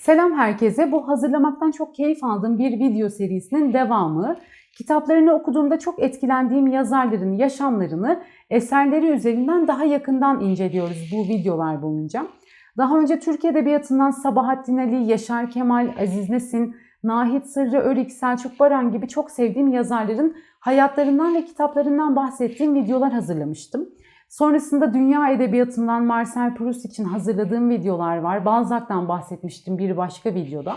Selam herkese. Bu hazırlamaktan çok keyif aldığım bir video serisinin devamı. Kitaplarını okuduğumda çok etkilendiğim yazarların yaşamlarını eserleri üzerinden daha yakından inceliyoruz bu videolar boyunca. Daha önce Türk Edebiyatı'ndan Sabahattin Ali, Yaşar Kemal, Aziz Nesin, Nahit Sırrı Örük, Selçuk Baran gibi çok sevdiğim yazarların hayatlarından ve kitaplarından bahsettiğim videolar hazırlamıştım. Sonrasında dünya edebiyatından Marcel Proust için hazırladığım videolar var. Balzac'tan bahsetmiştim bir başka videoda.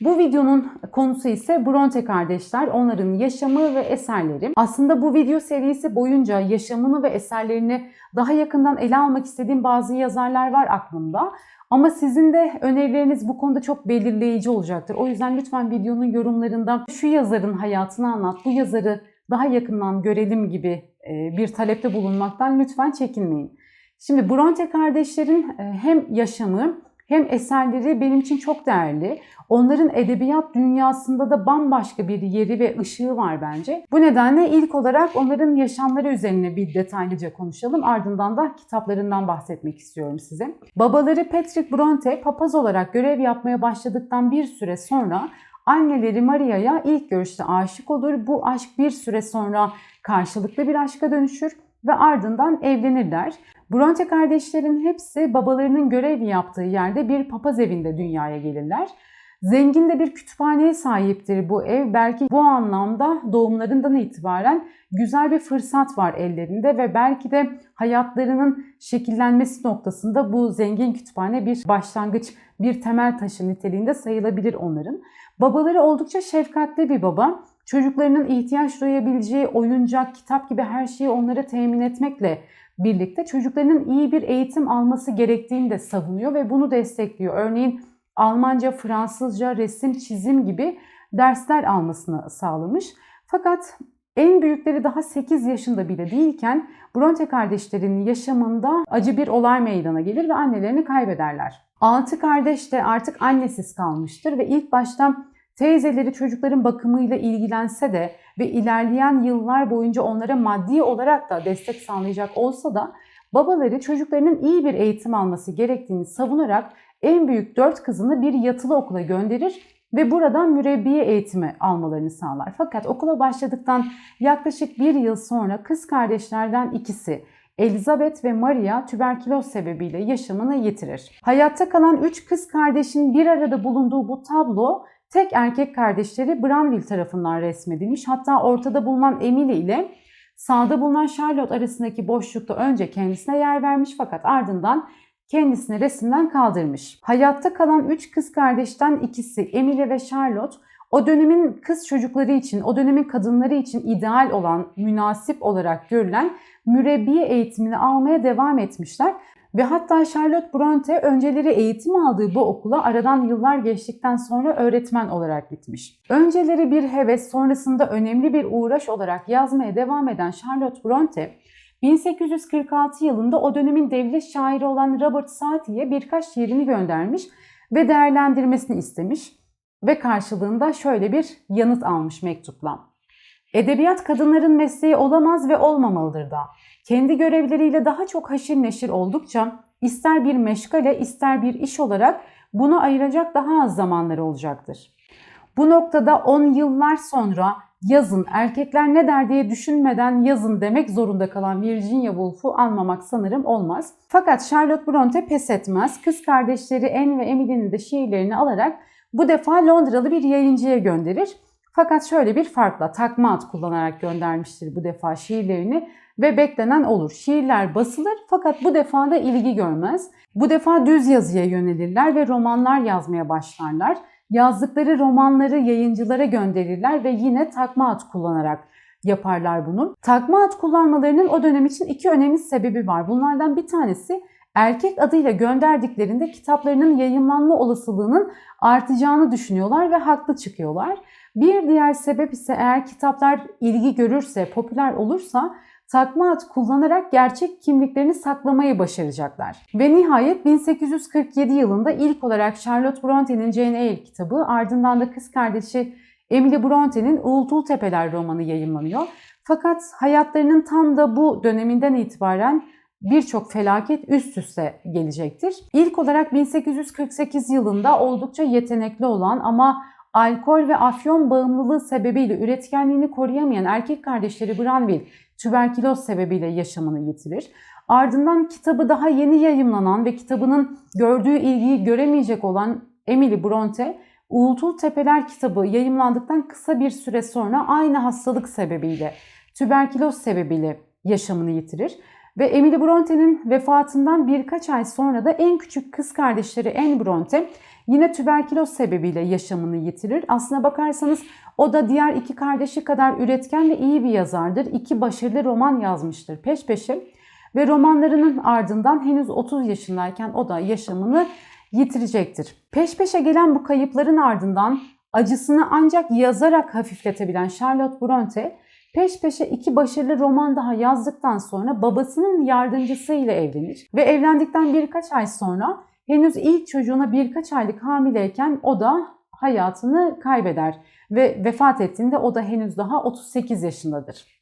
Bu videonun konusu ise Bronte kardeşler, onların yaşamı ve eserleri. Aslında bu video serisi boyunca yaşamını ve eserlerini daha yakından ele almak istediğim bazı yazarlar var aklımda. Ama sizin de önerileriniz bu konuda çok belirleyici olacaktır. O yüzden lütfen videonun yorumlarında şu yazarın hayatını anlat, bu yazarı daha yakından görelim gibi bir talepte bulunmaktan lütfen çekinmeyin. Şimdi Bronte kardeşlerin hem yaşamı hem eserleri benim için çok değerli. Onların edebiyat dünyasında da bambaşka bir yeri ve ışığı var bence. Bu nedenle ilk olarak onların yaşamları üzerine bir detaylıca konuşalım. Ardından da kitaplarından bahsetmek istiyorum size. Babaları Patrick Bronte papaz olarak görev yapmaya başladıktan bir süre sonra anneleri Maria'ya ilk görüşte aşık olur. Bu aşk bir süre sonra karşılıklı bir aşka dönüşür ve ardından evlenirler. Bronte kardeşlerin hepsi babalarının görev yaptığı yerde bir papaz evinde dünyaya gelirler. Zengin de bir kütüphaneye sahiptir bu ev. Belki bu anlamda doğumlarından itibaren güzel bir fırsat var ellerinde ve belki de hayatlarının şekillenmesi noktasında bu zengin kütüphane bir başlangıç, bir temel taşı niteliğinde sayılabilir onların. Babaları oldukça şefkatli bir baba. Çocuklarının ihtiyaç duyabileceği oyuncak, kitap gibi her şeyi onlara temin etmekle birlikte çocuklarının iyi bir eğitim alması gerektiğini de savunuyor ve bunu destekliyor. Örneğin Almanca, Fransızca, resim, çizim gibi dersler almasını sağlamış. Fakat en büyükleri daha 8 yaşında bile değilken Bronte kardeşlerinin yaşamında acı bir olay meydana gelir ve annelerini kaybederler. Altı kardeş de artık annesiz kalmıştır ve ilk başta teyzeleri çocukların bakımıyla ilgilense de ve ilerleyen yıllar boyunca onlara maddi olarak da destek sağlayacak olsa da babaları çocuklarının iyi bir eğitim alması gerektiğini savunarak en büyük dört kızını bir yatılı okula gönderir ve buradan mürebbiye eğitimi almalarını sağlar. Fakat okula başladıktan yaklaşık bir yıl sonra kız kardeşlerden ikisi Elizabeth ve Maria tüberküloz sebebiyle yaşamını yitirir. Hayatta kalan üç kız kardeşin bir arada bulunduğu bu tablo tek erkek kardeşleri Branville tarafından resmedilmiş. Hatta ortada bulunan Emily ile sağda bulunan Charlotte arasındaki boşlukta önce kendisine yer vermiş fakat ardından kendisini resimden kaldırmış. Hayatta kalan üç kız kardeşten ikisi Emily ve Charlotte o dönemin kız çocukları için, o dönemin kadınları için ideal olan, münasip olarak görülen mürebbiye eğitimini almaya devam etmişler. Ve hatta Charlotte Bronte önceleri eğitim aldığı bu okula aradan yıllar geçtikten sonra öğretmen olarak gitmiş. Önceleri bir heves, sonrasında önemli bir uğraş olarak yazmaya devam eden Charlotte Bronte, 1846 yılında o dönemin devlet şairi olan Robert Saatie'ye birkaç şiirini göndermiş ve değerlendirmesini istemiş ve karşılığında şöyle bir yanıt almış mektupla. Edebiyat kadınların mesleği olamaz ve olmamalıdır da. Kendi görevleriyle daha çok haşir neşir oldukça ister bir meşgale ister bir iş olarak bunu ayıracak daha az zamanları olacaktır. Bu noktada 10 yıllar sonra yazın erkekler ne der diye düşünmeden yazın demek zorunda kalan Virginia Woolf'u anmamak sanırım olmaz. Fakat Charlotte Bronte pes etmez. Kız kardeşleri Anne ve Emily'nin de şiirlerini alarak bu defa Londralı bir yayıncıya gönderir. Fakat şöyle bir farkla takma ad kullanarak göndermiştir bu defa şiirlerini ve beklenen olur. Şiirler basılır fakat bu defa da ilgi görmez. Bu defa düz yazıya yönelirler ve romanlar yazmaya başlarlar. Yazdıkları romanları yayıncılara gönderirler ve yine takma ad kullanarak yaparlar bunu. Takma ad kullanmalarının o dönem için iki önemli sebebi var. Bunlardan bir tanesi erkek adıyla gönderdiklerinde kitaplarının yayınlanma olasılığının artacağını düşünüyorlar ve haklı çıkıyorlar. Bir diğer sebep ise eğer kitaplar ilgi görürse, popüler olursa takma ad kullanarak gerçek kimliklerini saklamayı başaracaklar. Ve nihayet 1847 yılında ilk olarak Charlotte Bronte'nin Jane Eyre kitabı ardından da kız kardeşi Emily Bronte'nin Uğultul Tepeler romanı yayınlanıyor. Fakat hayatlarının tam da bu döneminden itibaren birçok felaket üst üste gelecektir. İlk olarak 1848 yılında oldukça yetenekli olan ama alkol ve afyon bağımlılığı sebebiyle üretkenliğini koruyamayan erkek kardeşleri Granville tüberküloz sebebiyle yaşamını yitirir. Ardından kitabı daha yeni yayımlanan ve kitabının gördüğü ilgiyi göremeyecek olan Emily Bronte, Uğultul Tepeler kitabı yayımlandıktan kısa bir süre sonra aynı hastalık sebebiyle, tüberküloz sebebiyle yaşamını yitirir. Ve Emily Bronte'nin vefatından birkaç ay sonra da en küçük kız kardeşleri Anne Bronte yine tüberküloz sebebiyle yaşamını yitirir. Aslına bakarsanız o da diğer iki kardeşi kadar üretken ve iyi bir yazardır. İki başarılı roman yazmıştır peş peşe. Ve romanlarının ardından henüz 30 yaşındayken o da yaşamını yitirecektir. Peş peşe gelen bu kayıpların ardından acısını ancak yazarak hafifletebilen Charlotte Bronte peş peşe iki başarılı roman daha yazdıktan sonra babasının yardımcısıyla evlenir ve evlendikten birkaç ay sonra henüz ilk çocuğuna birkaç aylık hamileyken o da hayatını kaybeder ve vefat ettiğinde o da henüz daha 38 yaşındadır.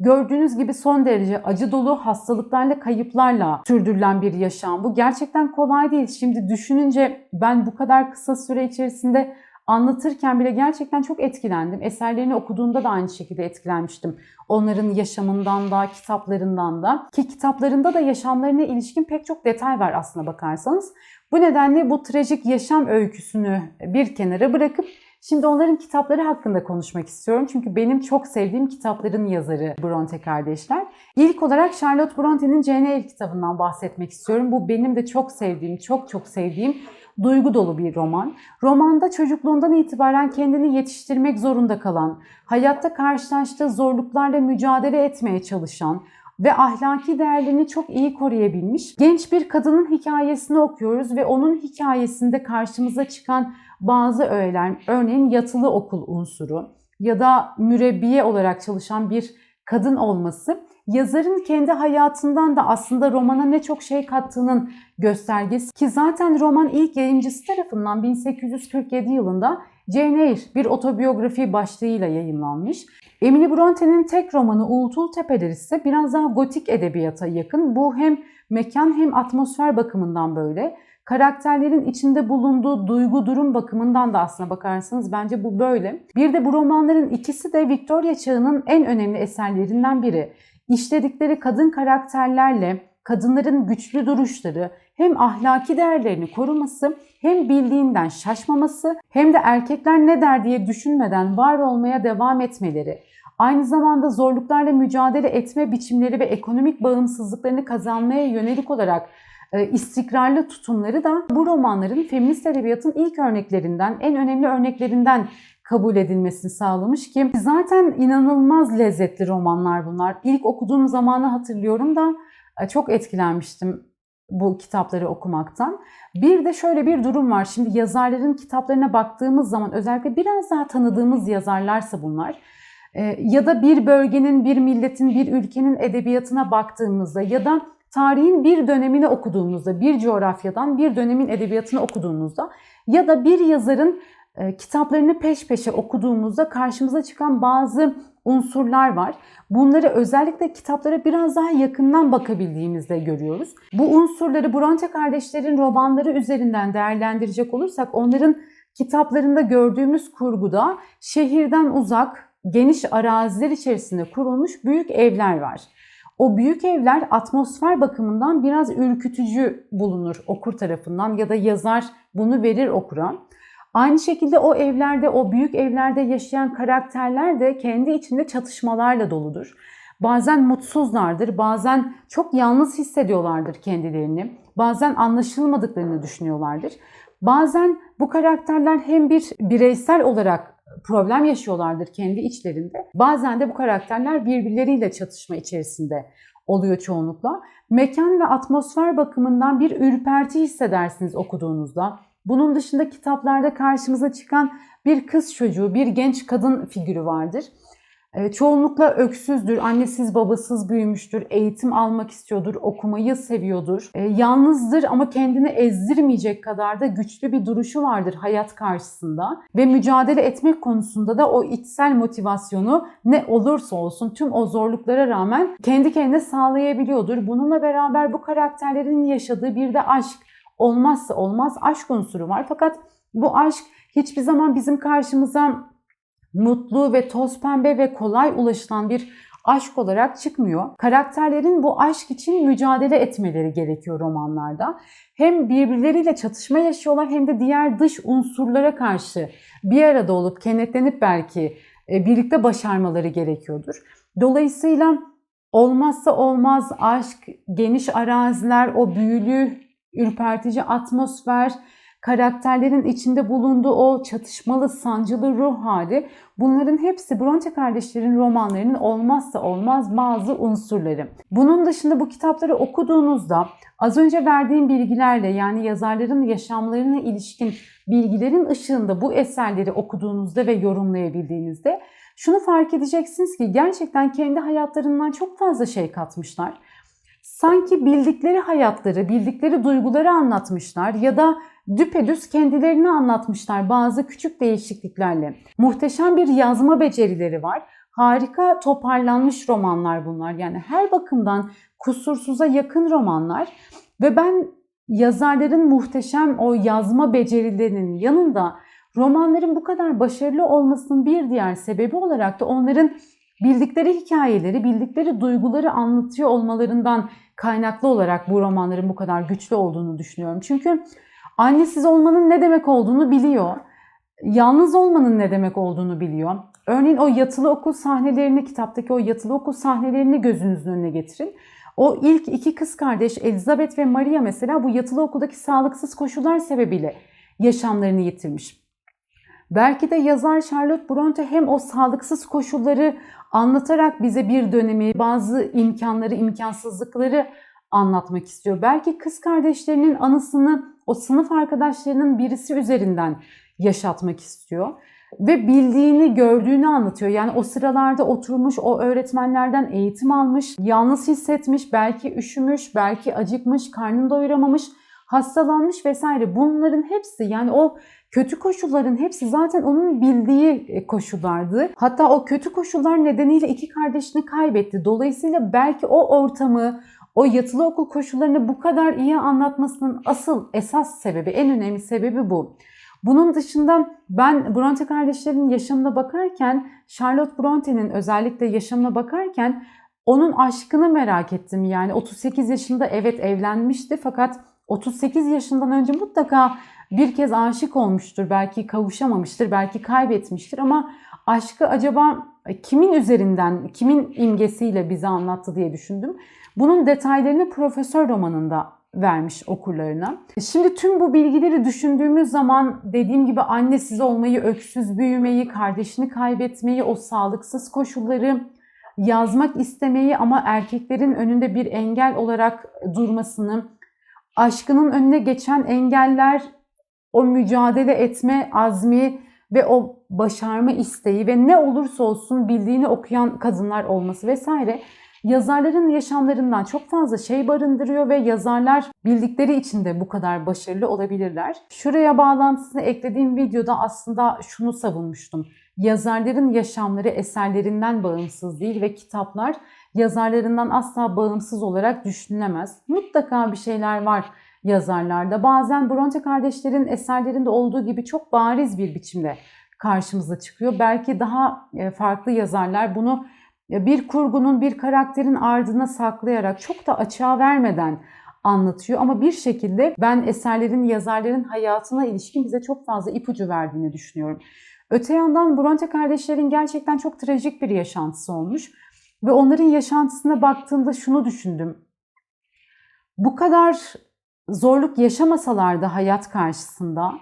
Gördüğünüz gibi son derece acı dolu hastalıklarla, kayıplarla sürdürülen bir yaşam. Bu gerçekten kolay değil. Şimdi düşününce ben bu kadar kısa süre içerisinde anlatırken bile gerçekten çok etkilendim. Eserlerini okuduğumda da aynı şekilde etkilenmiştim. Onların yaşamından da, kitaplarından da. Ki kitaplarında da yaşamlarına ilişkin pek çok detay var aslına bakarsanız. Bu nedenle bu trajik yaşam öyküsünü bir kenara bırakıp Şimdi onların kitapları hakkında konuşmak istiyorum. Çünkü benim çok sevdiğim kitapların yazarı Bronte kardeşler. İlk olarak Charlotte Bronte'nin Eyre kitabından bahsetmek istiyorum. Bu benim de çok sevdiğim, çok çok sevdiğim duygu dolu bir roman. Romanda çocukluğundan itibaren kendini yetiştirmek zorunda kalan, hayatta karşılaştığı zorluklarla mücadele etmeye çalışan, ve ahlaki değerlerini çok iyi koruyabilmiş genç bir kadının hikayesini okuyoruz ve onun hikayesinde karşımıza çıkan bazı öğeler, örneğin yatılı okul unsuru ya da mürebbiye olarak çalışan bir kadın olması yazarın kendi hayatından da aslında romana ne çok şey kattığının göstergesi ki zaten roman ilk yayıncısı tarafından 1847 yılında Jane Eyre bir otobiyografi başlığıyla yayımlanmış. Emily Bronte'nin tek romanı Uğultul Tepeler ise biraz daha gotik edebiyata yakın. Bu hem mekan hem atmosfer bakımından böyle. Karakterlerin içinde bulunduğu duygu durum bakımından da aslına bakarsanız bence bu böyle. Bir de bu romanların ikisi de Victoria çağının en önemli eserlerinden biri. İşledikleri kadın karakterlerle kadınların güçlü duruşları hem ahlaki değerlerini koruması hem bildiğinden şaşmaması hem de erkekler ne der diye düşünmeden var olmaya devam etmeleri, aynı zamanda zorluklarla mücadele etme biçimleri ve ekonomik bağımsızlıklarını kazanmaya yönelik olarak e, istikrarlı tutumları da bu romanların feminist edebiyatın ilk örneklerinden, en önemli örneklerinden kabul edilmesini sağlamış ki zaten inanılmaz lezzetli romanlar bunlar. İlk okuduğum zamanı hatırlıyorum da e, çok etkilenmiştim bu kitapları okumaktan. Bir de şöyle bir durum var. Şimdi yazarların kitaplarına baktığımız zaman özellikle biraz daha tanıdığımız yazarlarsa bunlar e, ya da bir bölgenin, bir milletin, bir ülkenin edebiyatına baktığımızda ya da tarihin bir dönemini okuduğumuzda, bir coğrafyadan bir dönemin edebiyatını okuduğumuzda ya da bir yazarın kitaplarını peş peşe okuduğumuzda karşımıza çıkan bazı unsurlar var. Bunları özellikle kitaplara biraz daha yakından bakabildiğimizde görüyoruz. Bu unsurları Bronte kardeşlerin romanları üzerinden değerlendirecek olursak onların kitaplarında gördüğümüz kurguda şehirden uzak, geniş araziler içerisinde kurulmuş büyük evler var. O büyük evler atmosfer bakımından biraz ürkütücü bulunur okur tarafından ya da yazar bunu verir okura. Aynı şekilde o evlerde, o büyük evlerde yaşayan karakterler de kendi içinde çatışmalarla doludur. Bazen mutsuzlardır, bazen çok yalnız hissediyorlardır kendilerini, bazen anlaşılmadıklarını düşünüyorlardır. Bazen bu karakterler hem bir bireysel olarak problem yaşıyorlardır kendi içlerinde. Bazen de bu karakterler birbirleriyle çatışma içerisinde oluyor çoğunlukla. Mekan ve atmosfer bakımından bir ürperti hissedersiniz okuduğunuzda. Bunun dışında kitaplarda karşımıza çıkan bir kız çocuğu, bir genç kadın figürü vardır. E, çoğunlukla öksüzdür, annesiz babasız büyümüştür, eğitim almak istiyordur, okumayı seviyordur. E, yalnızdır ama kendini ezdirmeyecek kadar da güçlü bir duruşu vardır hayat karşısında. Ve mücadele etmek konusunda da o içsel motivasyonu ne olursa olsun tüm o zorluklara rağmen kendi kendine sağlayabiliyordur. Bununla beraber bu karakterlerin yaşadığı bir de aşk olmazsa olmaz aşk unsuru var. Fakat bu aşk hiçbir zaman bizim karşımıza mutlu ve toz pembe ve kolay ulaşılan bir aşk olarak çıkmıyor. Karakterlerin bu aşk için mücadele etmeleri gerekiyor romanlarda. Hem birbirleriyle çatışma yaşıyorlar hem de diğer dış unsurlara karşı bir arada olup kenetlenip belki e, birlikte başarmaları gerekiyordur. Dolayısıyla olmazsa olmaz aşk, geniş araziler, o büyülü, ürpertici atmosfer, karakterlerin içinde bulunduğu o çatışmalı, sancılı ruh hali bunların hepsi Bronte kardeşlerin romanlarının olmazsa olmaz bazı unsurları. Bunun dışında bu kitapları okuduğunuzda az önce verdiğim bilgilerle yani yazarların yaşamlarına ilişkin bilgilerin ışığında bu eserleri okuduğunuzda ve yorumlayabildiğinizde şunu fark edeceksiniz ki gerçekten kendi hayatlarından çok fazla şey katmışlar. Sanki bildikleri hayatları, bildikleri duyguları anlatmışlar ya da düpedüz kendilerini anlatmışlar bazı küçük değişikliklerle. Muhteşem bir yazma becerileri var. Harika toparlanmış romanlar bunlar. Yani her bakımdan kusursuza yakın romanlar ve ben yazarların muhteşem o yazma becerilerinin yanında romanların bu kadar başarılı olmasının bir diğer sebebi olarak da onların bildikleri hikayeleri, bildikleri duyguları anlatıyor olmalarından kaynaklı olarak bu romanların bu kadar güçlü olduğunu düşünüyorum. Çünkü Annesiz olmanın ne demek olduğunu biliyor. Yalnız olmanın ne demek olduğunu biliyor. Örneğin o yatılı okul sahnelerini, kitaptaki o yatılı okul sahnelerini gözünüzün önüne getirin. O ilk iki kız kardeş Elizabeth ve Maria mesela bu yatılı okuldaki sağlıksız koşullar sebebiyle yaşamlarını yitirmiş. Belki de yazar Charlotte Bronte hem o sağlıksız koşulları anlatarak bize bir dönemi, bazı imkanları, imkansızlıkları anlatmak istiyor. Belki kız kardeşlerinin anısını o sınıf arkadaşlarının birisi üzerinden yaşatmak istiyor ve bildiğini, gördüğünü anlatıyor. Yani o sıralarda oturmuş, o öğretmenlerden eğitim almış, yalnız hissetmiş, belki üşümüş, belki acıkmış, karnını doyuramamış, hastalanmış vesaire. Bunların hepsi yani o kötü koşulların hepsi zaten onun bildiği e, koşullardı. Hatta o kötü koşullar nedeniyle iki kardeşini kaybetti. Dolayısıyla belki o ortamı, o yatılı okul koşullarını bu kadar iyi anlatmasının asıl esas sebebi, en önemli sebebi bu. Bunun dışında ben Bronte kardeşlerin yaşamına bakarken, Charlotte Bronte'nin özellikle yaşamına bakarken onun aşkını merak ettim. Yani 38 yaşında evet evlenmişti fakat 38 yaşından önce mutlaka bir kez aşık olmuştur. Belki kavuşamamıştır, belki kaybetmiştir ama aşkı acaba kimin üzerinden, kimin imgesiyle bize anlattı diye düşündüm. Bunun detaylarını Profesör romanında vermiş okurlarına. Şimdi tüm bu bilgileri düşündüğümüz zaman dediğim gibi annesiz olmayı, öksüz büyümeyi, kardeşini kaybetmeyi, o sağlıksız koşulları yazmak istemeyi ama erkeklerin önünde bir engel olarak durmasını, aşkının önüne geçen engeller, o mücadele etme azmi ve o başarma isteği ve ne olursa olsun bildiğini okuyan kadınlar olması vesaire yazarların yaşamlarından çok fazla şey barındırıyor ve yazarlar bildikleri için de bu kadar başarılı olabilirler. Şuraya bağlantısını eklediğim videoda aslında şunu savunmuştum. Yazarların yaşamları eserlerinden bağımsız değil ve kitaplar yazarlarından asla bağımsız olarak düşünülemez. Mutlaka bir şeyler var yazarlarda. Bazen Bronte kardeşlerin eserlerinde olduğu gibi çok bariz bir biçimde karşımıza çıkıyor. Belki daha e, farklı yazarlar bunu bir kurgunun, bir karakterin ardına saklayarak çok da açığa vermeden anlatıyor. Ama bir şekilde ben eserlerin, yazarların hayatına ilişkin bize çok fazla ipucu verdiğini düşünüyorum. Öte yandan Bronte kardeşlerin gerçekten çok trajik bir yaşantısı olmuş. Ve onların yaşantısına baktığımda şunu düşündüm. Bu kadar zorluk yaşamasalardı hayat karşısında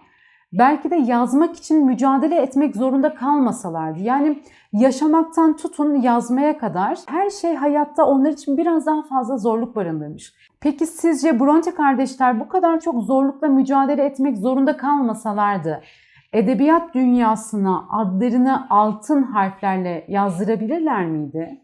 belki de yazmak için mücadele etmek zorunda kalmasalardı. Yani yaşamaktan tutun yazmaya kadar her şey hayatta onlar için biraz daha fazla zorluk barındırmış. Peki sizce Bronte kardeşler bu kadar çok zorlukla mücadele etmek zorunda kalmasalardı edebiyat dünyasına adlarını altın harflerle yazdırabilirler miydi?